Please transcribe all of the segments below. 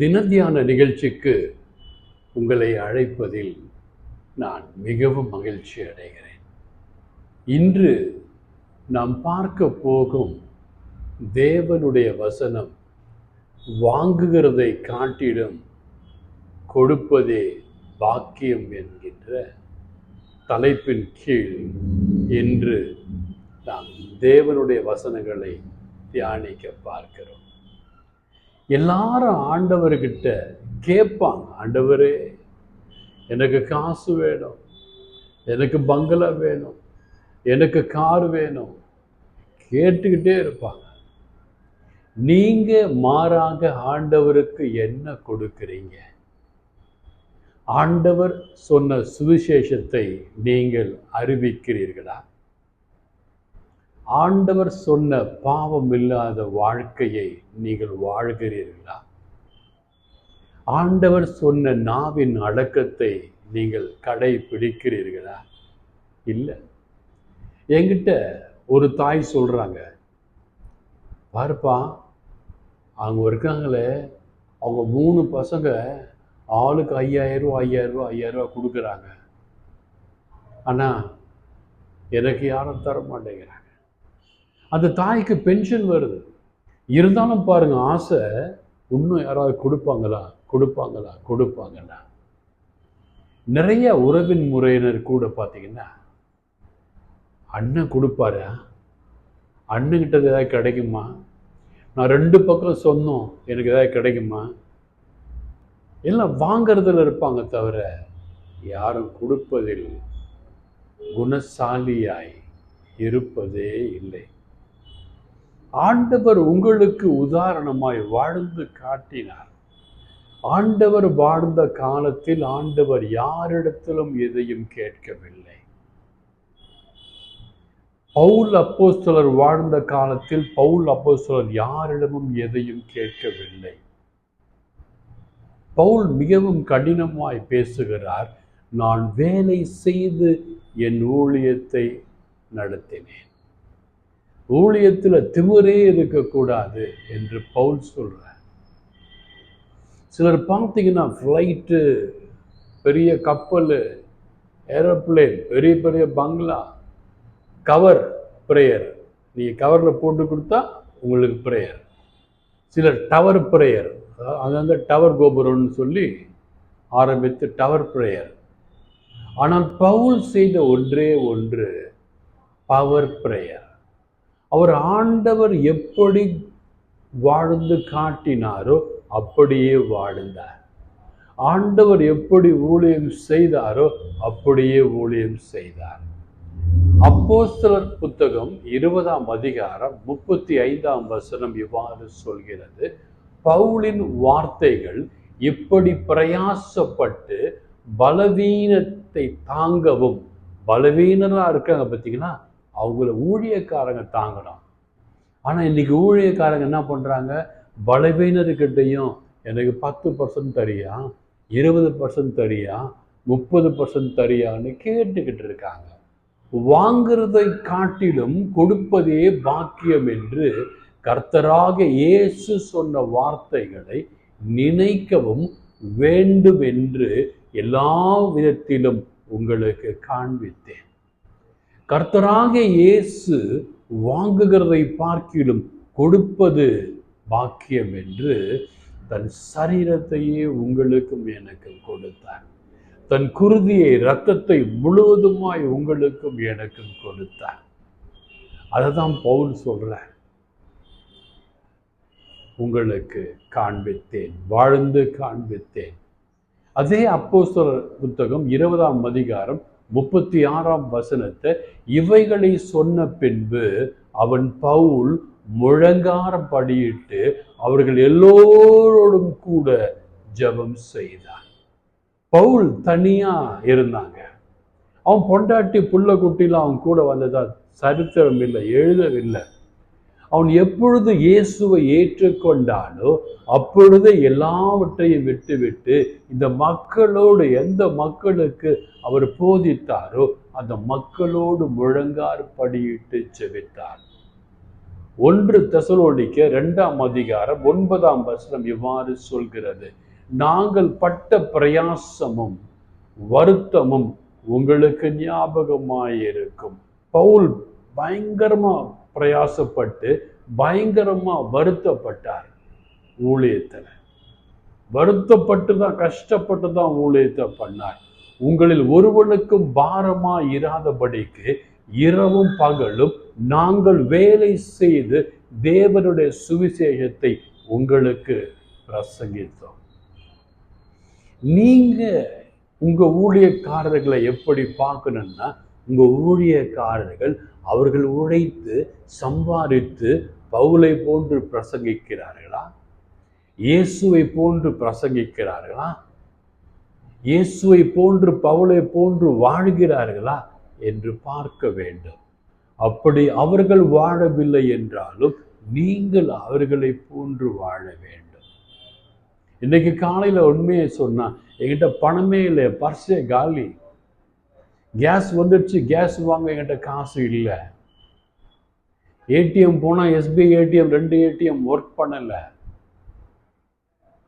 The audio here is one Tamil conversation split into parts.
தினத்தியான நிகழ்ச்சிக்கு உங்களை அழைப்பதில் நான் மிகவும் மகிழ்ச்சி அடைகிறேன். இன்று நாம் பார்க்க போகும் தேவனுடைய வசனம் வாங்குகிறதை காட்டிடும் கொடுப்பதே பாக்கியம் என்கின்ற தலைப்பின் கீழ் இன்று நாம் தேவனுடைய வசனங்களை தியானிக்க பார்க்கிறோம். எல்லாரும் ஆண்டவர்கிட்ட கேட்பாங்க. ஆண்டவரே எனக்கு காசு வேணும். எனக்கு பங்களா வேணும். எனக்கு கார் வேணும். கேட்டுக்கிட்டே இருப்பாங்க. நீங்கள் மாறாக ஆண்டவருக்கு என்ன கொடுக்குறீங்க? ஆண்டவர் சொன்ன சுவிசேஷத்தை நீங்கள் அறிவிக்கிறீர்களா? ஆண்டவர் சொன்ன பாவம் இல்லாத வாழ்க்கையை நீங்கள் வாழ்கிறீர்களா? ஆண்டவர் சொன்ன நாவின் அடக்கத்தை நீங்கள் கடைபிடிக்கிறீர்களா? இல்லை. என்கிட்ட ஒரு தாய் சொல்கிறாங்க பாருப்பா அவங்க இருக்காங்களே அவங்க மூணு பசங்க ஆளுக்கு ஐயாயிரம் ஐயாயிரம் ஐயாயிரரூவா கொடுக்குறாங்க. ஆனால் எனக்கு யாரும் தர மாட்டேங்கிறாங்க அந்த தாய்க்கு பென்ஷன் வருது. இருந்தாலும் பாருங்க ஆசை இன்னும் யாராவது கொடுப்பாங்களா? கொடுப்பாங்களா? கொடுப்பாங்களா நிறைய உறவின் முறையினர் கூட பார்த்தீங்கன்னா அண்ணன் கொடுப்பாரா? அண்ணன்கிட்ட ஏதாவது கிடைக்குமா? நான் ரெண்டு பக்கம் சொன்னோம் எனக்கு ஏதாவது கிடைக்குமா? எல்லாம் வாங்கிறதுல இருப்பாங்க தவிர யாரும் கொடுப்பதில் குணசாலியாய் இருப்பதே இல்லை. ஆண்டவர் உங்களுக்கு உதாரணமாய் வாழ்ந்து காட்டினார். ஆண்டவர் வாழ்ந்த காலத்தில் ஆண்டவர் யாரிடத்திலும் எதையும் கேட்கவில்லை. பவுல் அப்போஸ்தலர் வாழ்ந்த காலத்தில் பவுல் அப்போஸ்தலர் யாரிடமும் எதையும் கேட்கவில்லை. பவுல் மிகவும் கடினமாய் பேசுகிறார் நான் வேலை செய்து என் ஊழியத்தை நடத்தினேன். ஊழியத்தில் திமிரே இருக்கக்கூடாது என்று பவுல் சொல்கிறார் சிலர் பார்த்தீங்கன்னா ஃப்ளைட்டு பெரிய கப்பல் ஏரோப்ளேன் பெரிய பெரிய பங்களா கவர் ப்ரேயர் நீங்கள் கவரில் போட்டு கொடுத்தா உங்களுக்கு ப்ரேயர் சிலர் டவர் ப்ரேயர் அங்கங்கே டவர் கோபுரம்னு சொல்லி ஆரம்பித்து டவர் ப்ரேயர் ஆனால் பவுல் செய்த ஒன்றே ஒன்று பவர் ப்ரேயர் அவர் ஆண்டவர் எப்படி வாழ்ந்து காட்டினாரோ அப்படியே வாழ்ந்தார். ஆண்டவர் எப்படி ஊழியம் செய்தாரோ அப்படியே ஊழியம் செய்தார். அப்போஸ்தலர் புத்தகம் இருபதாம் அதிகாரம் முப்பத்தி ஐந்தாம் வசனம் இவ்வாறு சொல்கிறது பவுலின் வார்த்தைகள் இப்படி பிரயாசப்பட்டு பலவீனத்தை தாங்கவும் பலவீனராக இருக்காங்க பார்த்தீங்கன்னா அவங்கள ஊழியக்காரங்க தாங்கணும் ஆனால் இன்னைக்கு ஊழியக்காரங்க என்ன பண்ணுறாங்க பலவீனர்கிட்டையும் எனக்கு பத்து பர்சன்ட் தரியா இருபது பர்சன்ட் தரியா முப்பது பர்சன்ட் தரியான்னு கேட்டுக்கிட்டு இருக்காங்க. வாங்கிறதை காட்டிலும் கொடுப்பதே பாக்கியம் என்று கர்த்தராக இயேசு சொன்ன வார்த்தைகளை நினைக்கவும் வேண்டும் என்று எல்லா விதத்திலும் உங்களுக்கு காண்பித்தேன். கர்த்தராக இயேசு வாங்குகிறதை பார்க்கிலும் கொடுப்பது பாக்கியம் என்று தன் சரீரத்தையே உங்களுக்கும் எனக்கும் கொடுத்தார். தன் குருதியை இரத்தத்தை முழுவதுமாய் உங்களுக்கும் எனக்கும் கொடுத்தார். அதை தான் பவுல் சொல்ற உங்களுக்கு காண்பித்தேன் வாழ்ந்து காண்பித்தேன். அதே அப்போஸ்தலர் புத்தகம் இருபதாம் அதிகாரம் முப்பத்தி ஆறாம் வசனத்தை இவைகளை சொன்ன பின்பு அவன் பவுல் முழங்காரம் படியிட்டு அவர்கள் எல்லோரோடும் கூட ஜெபம் செய்தான் பவுல் தனியா இருந்தாங்க. அவன் பொண்டாட்டி புள்ள குட்டிலாம் அவன் கூட வந்ததா சரித்திரம் இல்லை எழுதவில்லை. அவன் எப்பொழுது இயேசுவை ஏற்றுக்கொண்டானோ அப்பொழுது எல்லாவற்றையும் விட்டுவிட்டு இந்த மக்களோடு எந்த மக்களுக்கு அவர் போதித்தாரோ அந்த மக்களோடு முழங்கார் படியிட்டு செவித்தார். ஒன்று தசலோடிக்க இரண்டாம் அதிகாரம் ஒன்பதாம் வசனம் இவ்வாறு சொல்கிறது. நாங்கள் பட்ட பிரயாசமும் வருத்தமும் உங்களுக்கு ஞாபகமாயிருக்கும். பவுல் பயங்கரமாக பிரயாசப்பட்டு பயங்கரமாக வருத்தப்பட்டார் ஊழியத்தில். வருத்தப்பட்டு தான் கஷ்டப்பட்டு தான் ஊழியத்தை பண்ணார். உங்களில் ஒருவனுக்கும் பாரமா இராதபடிக்கு இரவும் பகலும் நாங்கள் வேலை செய்து தேவனுடைய சுவிசேஷத்தை உங்களுக்கு பிரசங்கித்தோம். நீங்க உங்க ஊழியக்காரர்களை எப்படி பார்க்கணும்னா உங்கள் ஊழியக்காரர்கள் அவர்கள் உழைத்து சம்பாதித்து பவுலை போன்று பிரசங்கிக்கிறார்களா? இயேசுவை போன்று பிரசங்கிக்கிறார்களா? இயேசுவை போன்று பவுலை போன்று வாழ்கிறார்களா என்று பார்க்க வேண்டும். அப்படி அவர்கள் வாழவில்லை என்றாலும் நீங்கள் அவர்களை போன்று வாழ வேண்டும். இன்னைக்கு காலையில் உண்மையை சொன்னால் என்கிட்ட பணமே இல்லை பர்ஸே காலி. கேஸ் வந்துடுச்சு கேஸ் வாங்க என்கிட்ட காசு இல்லை. ஏடிஎம் போனால் எஸ்பிஐ ஏடிஎம் ரெண்டு ஏடிஎம் ஒர்க் பண்ணலை.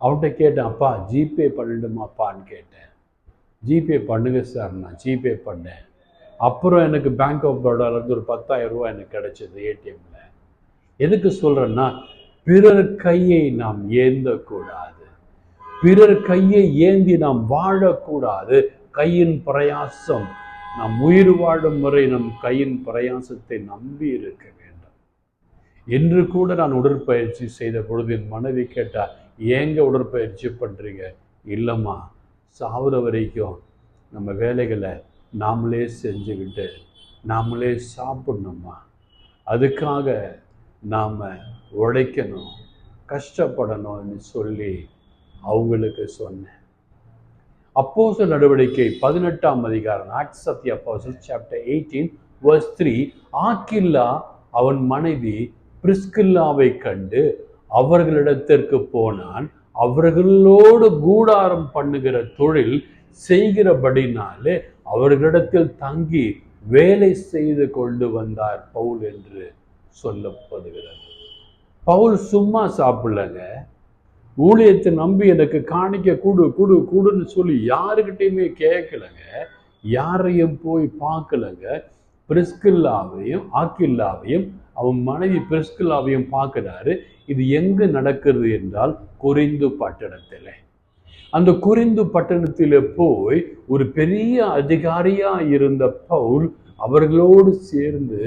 அவன்கிட்ட கேட்டேன் அப்பா ஜிபே பண்ணிடுமாப்பான்னு கேட்டேன். ஜிபே பண்ணுங்க சார் நான் ஜிபே பண்ணேன். அப்புறம் எனக்கு பேங்க் ஆஃப் பரோடாலேருந்து ஒரு பத்தாயிரம் ரூபாய் எனக்கு கிடைச்சது ஏடிஎம்மில் எதுக்கு சொல்கிறேன்னா பிறர் கையை நாம் ஏந்தக்கூடாது. பிறர் கையை ஏந்தி நாம் வாழக்கூடாது. கையின் பிரயாசம் நாம் உயிர் வாழும் முறை நம் கையின் பிரயாசத்தை நம்பி இருக்க வேண்டும். என்று கூட நான் உடற்பயிற்சி செய்த பொழுது என் மனைவி கேட்டால் ஏங்க உடற்பயிற்சி பண்ணுறீங்க இல்லைம்மா சாவுற வரைக்கும் நம்ம வேலைகளை நாமளே செஞ்சுக்கிட்டு நாமளே சாப்பிடணுமா அதுக்காக நாம் உழைக்கணும் கஷ்டப்படணும்னு சொல்லி அவங்களுக்கு சொன்னேன். அப்போச நடவடிக்கை பதினெட்டாம் அதிகாரம். Acts of the Apostle chapter eighteen verse three Aquila அவன் மனைவி பிரிஸ்கில்லாவை கண்டு அவர்களிடத்திற்கு போனான். அவர்களோடு கூடாரம் பண்ணுகிற தொழில் செய்கிறபடினாலே அவர்களிடத்தில் தங்கி வேலை செய்து கொண்டு வந்தார் பவுல் என்று சொல்லப்படுகிறது. பவுல் சும்மா சாப்பிடலங்க. ஊழியத்தை நம்பி எனக்கு காணிக்க கூடு கூடு கூடுன்னு சொல்லி யாருக்கிட்டையுமே கேட்கலங்க யாரையும் போய் பார்க்கலங்க. பிரிஸ்கில்லாவையும் ஆக்கில்லாவையும் அவன் மனைவி பிரிஸ்கில்லாவையும் பார்க்கிறாரு. இது எங்கு நடக்கிறது என்றால் குறிந்து பட்டணத்தில். அந்த குறிந்து பட்டணத்தில் போய் ஒரு பெரிய அதிகாரியா இருந்த பவுல் அவர்களோடு சேர்ந்து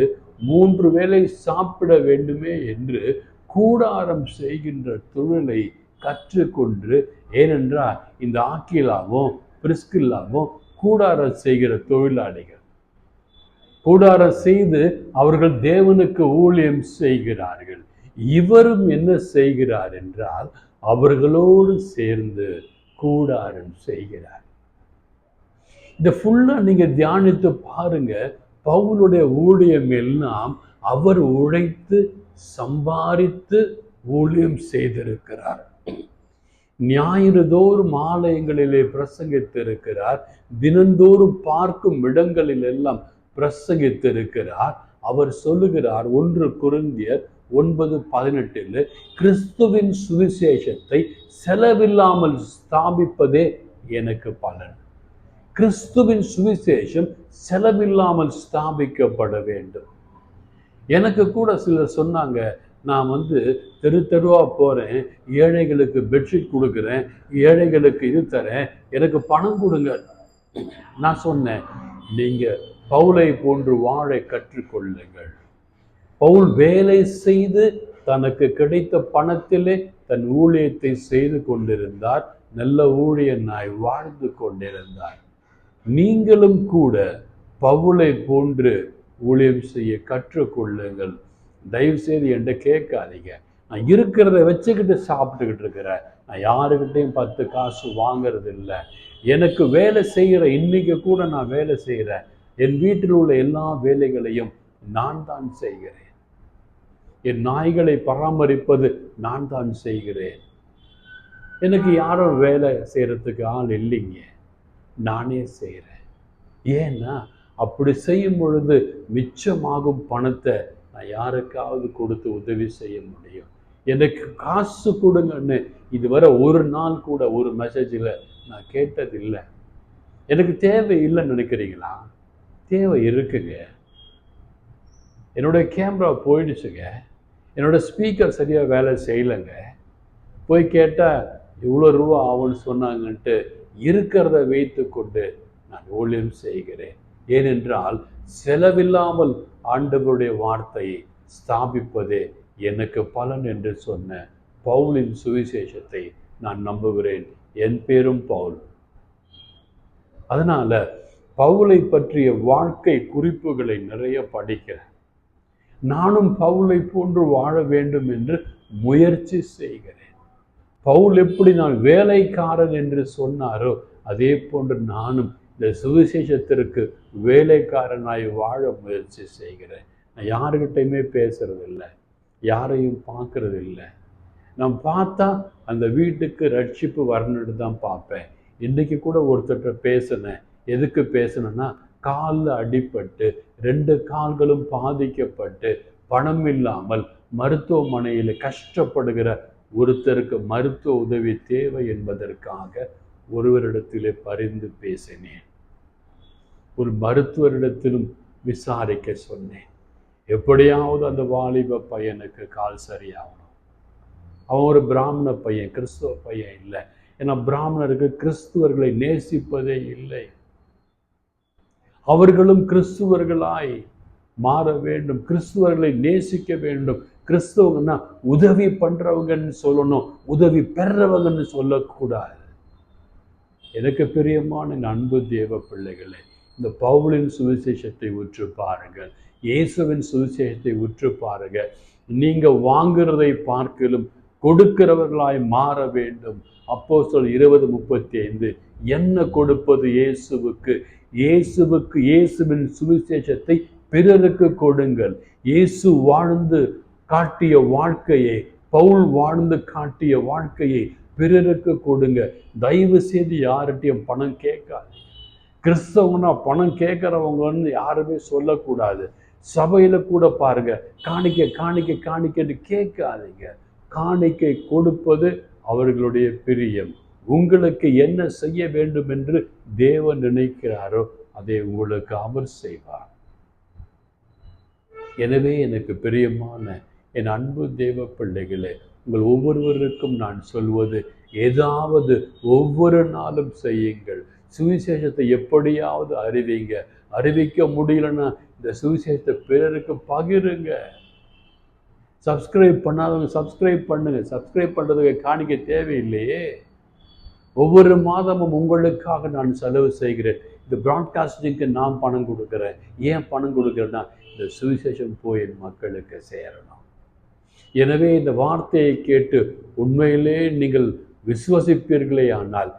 மூன்று வேளை சாப்பிட வேண்டுமே என்று கூடாரம் செய்கின்ற தொழிலை கற்றுக்கொண்டு ஏனென்றால் இந்த ஆக்கிலாவும் பிரிஸ்கில்லாவும் கூடாரம் செய்கிற தொழிலாளிகள். கூடாரம் செய்து அவர்கள் தேவனுக்கு ஊழியம் செய்கிறார்கள். இவரும் என்ன செய்கிறார் என்றால் அவர்களோடு சேர்ந்து கூடாரம் செய்கிறார். இந்த ஃபுல்லா நீங்க தியானித்து பாருங்க பவுலுடைய ஊழியம் எல்லாம் அவர் உழைத்து சம்பாதித்து ஊழியம் செய்திருக்கிறார். ஞாயிறுதோறும் ஆலயங்களிலே பிரசங்கித்திருக்கிறார். தினந்தோறும் பார்க்கும் இடங்களில் எல்லாம் பிரசங்கித்திருக்கிறார். அவர் சொல்லுகிறார் ஒன்று குருந்தியர் ஒன்பது பதினெட்டில் கிறிஸ்துவின் சுவிசேஷத்தை செலவில்லாமல் ஸ்தாபிப்பதே எனக்கு பலன். கிறிஸ்துவின் சுவிசேஷம் செலவில்லாமல் ஸ்தாபிக்கப்பட வேண்டும். எனக்கு கூட சிலர் சொன்னாங்க நான் வந்து தெரு தெருவாக போகிறேன் ஏழைகளுக்கு பெட்ஷீட் கொடுக்குறேன் ஏழைகளுக்கு இது தரேன் எனக்கு பணம் கொடுங்க. நான் சொன்னேன் நீங்கள் பவுலை போன்று வாழ கற்றுக்கொள்ளுங்கள். பவுல் வேலை செய்து தனக்கு கிடைத்த பணத்திலே தன் ஊழியத்தை செய்து கொண்டிருந்தார். நல்ல ஊழியனாய் வாழ்ந்து கொண்டிருந்தார். நீங்களும் கூட பவுலை போன்று ஊழியம் செய்ய கற்றுக்கொள்ளுங்கள். தயவுசெய்து என்கிட்ட கேட்காதீங்க. நான் இருக்கிறத வச்சுக்கிட்டு சாப்பிட்டுக்கிட்டு இருக்கிறேன். நான் யாருக்கிட்டையும் பத்து காசு வாங்கிறது இல்லை எனக்கு வேலை செய்கிற இன்றைக்கி கூட நான் வேலை செய்கிறேன் என் வீட்டில் உள்ள எல்லா வேலைகளையும் நான் தான் செய்கிறேன். என் நாய்களை பராமரிப்பது நான் தான் செய்கிறேன். எனக்கு யாரும் வேலை செய்கிறதுக்கு ஆள் இல்லைங்க. நானே செய்கிறேன் ஏன்னா அப்படி செய்யும் பொழுது மிச்சமாகும் பணத்தை நான் யாருக்காவது கொடுத்து உதவி செய்ய முடியும்? எனக்கு காசு கொடுங்கன்னு இதுவரை ஒரு நாள் கூட ஒரு மெசேஜில் நான் கேட்டதில்லை. எனக்கு தேவை இல்லைன்னு நினைக்கிறீங்களா? தேவை இருக்குங்க. என்னுடைய கேமரா போயிடுச்சுங்க. என்னோட ஸ்பீக்கர் சரியாக வேலை செய்யலைங்க. போய் கேட்டால் இவ்வளோ ரூபா ஆகும்னு சொன்னாங்கன்ட்டு இருக்கிறத வைத்து கொண்டு நான் ஊழியம் செய்கிறேன். ஏனென்றால் செலவில்லாமல் ஆண்டவருடைய வார்த்தையை ஸ்தாபிப்பதே எனக்கு பலன் என்று சொன்ன பவுலின் சுவிசேஷத்தை நான் நம்புகிறேன். என் பேரும் பவுல். அதனால பவுலை பற்றிய வாழ்க்கை குறிப்புகளை நிறைய படிக்கிறேன் நானும் பவுலை போன்று வாழ வேண்டும் என்று முயற்சி செய்கிறேன். பவுல் எப்படி நான் வேலைக்காரன் என்று சொன்னாரோ அதே போன்று நானும் இந்த சுவிசேஷத்திற்கு வேலைக்காரனாய் வாழ முயற்சி செய்கிறேன். நான் யாருக்கிட்டையுமே பேசுகிறதில்ல யாரையும் பார்க்குறதில்ல. நான் பார்த்தா அந்த வீட்டுக்கு ரட்சிப்பு வரணுன்னு தான் பார்ப்பேன். இன்றைக்கி கூட ஒருத்தர்கிட்ட பேசினேன். எதுக்கு பேசினேன்னா காலில் அடிப்பட்டு ரெண்டு கால்களும் பாதிக்கப்பட்டு பணம் இல்லாமல் மருத்துவமனையில் கஷ்டப்படுகிற ஒருத்தருக்கு மருத்துவ உதவி தேவை என்பதற்காக ஒருவரிடத்திலே பரிந்து பேசினேன். ஒரு மருத்துவரிடத்திலும் விசாரிக்க சொன்னேன். எப்படியாவது அந்த வாலிப பையனுக்கு கால் சரியாகணும். அவன் ஒரு பிராமண பையன் கிறிஸ்துவ பையன் இல்லை. ஏன்னா பிராமணருக்கு கிறிஸ்துவர்களை நேசிப்பதே இல்லை. அவர்களும் கிறிஸ்துவர்களாய் மாற வேண்டும் கிறிஸ்துவர்களை நேசிக்க வேண்டும். கிறிஸ்தவங்கன்னா உதவி பண்றவங்கன்னு சொல்லணும் உதவி பெறவங்கன்னு சொல்லக்கூடாது. எனக்கு பிரியமான அன்பு தேவ பிள்ளைகளே இந்த பவுலின் சுவிசேஷத்தை உற்று பாருங்கள். இயேசுவின் சுவிசேஷத்தை உற்று பாருங்க நீங்க வாங்குறதை பார்க்கலும் கொடுக்கிறவர்களாய் மாற வேண்டும். அப்போ சொல் இருபது முப்பத்தி ஐந்து என்ன கொடுப்பது இயேசுவுக்கு? இயேசுவுக்கு இயேசுவின் சுவிசேஷத்தை பிறருக்கு கொடுங்கள். இயேசு வாழ்ந்து காட்டிய வாழ்க்கையை பவுல் வாழ்ந்து காட்டிய வாழ்க்கையை பிறருக்கு கொடுங்க. தயவு செய்து யார்கிட்டையும் பணம் கேட்காது கிறிஸ்தவனா பணம் கேட்குறவங்கன்னு யாருமே சொல்லக்கூடாது. சபையில் கூட பாருங்க காணிக்க காணிக்க காணிக்கன்னு கேட்காதீங்க. காணிக்கை கொடுப்பது அவர்களுடைய பிரியம். உங்களுக்கு என்ன செய்ய வேண்டும் என்று தேவன் நினைக்கிறாரோ அதை உங்களுக்கு அவர் செய்வார். எனவே எனக்கு பிரியமான என் அன்பு தேவ பிள்ளைகளே உங்கள் ஒவ்வொருவருக்கும் நான் சொல்வது ஏதாவது ஒவ்வொரு நாளும் செய்யுங்கள். சுவிசேஷத்தை எப்படியாவது அறிவிங்க. அறிவிக்க முடியலன்னா இந்த சுவிசேஷத்தை பிறருக்கு பகிருங்க. சப்ஸ்கிரைப் பண்ணாதவங்க சப்ஸ்கிரைப் பண்ணுங்க. சப்ஸ்கிரைப் பண்ணுறதுக்கு காணிக்க தேவையில்லையே. ஒவ்வொரு மாதமும் உங்களுக்காக நான் செலவு செய்கிறேன். இந்த ப்ராட்காஸ்டிங்க்கு நான் பணம் கொடுக்குறேன். ஏன் பணம் கொடுக்குறேன்னா இந்த சுவிசேஷம் போய் மக்களுக்கு சேரணும். எனவே இந்த வார்த்தையை கேட்டு உண்மையிலே நீங்கள் விசுவசிப்பீர்களே ஆனால்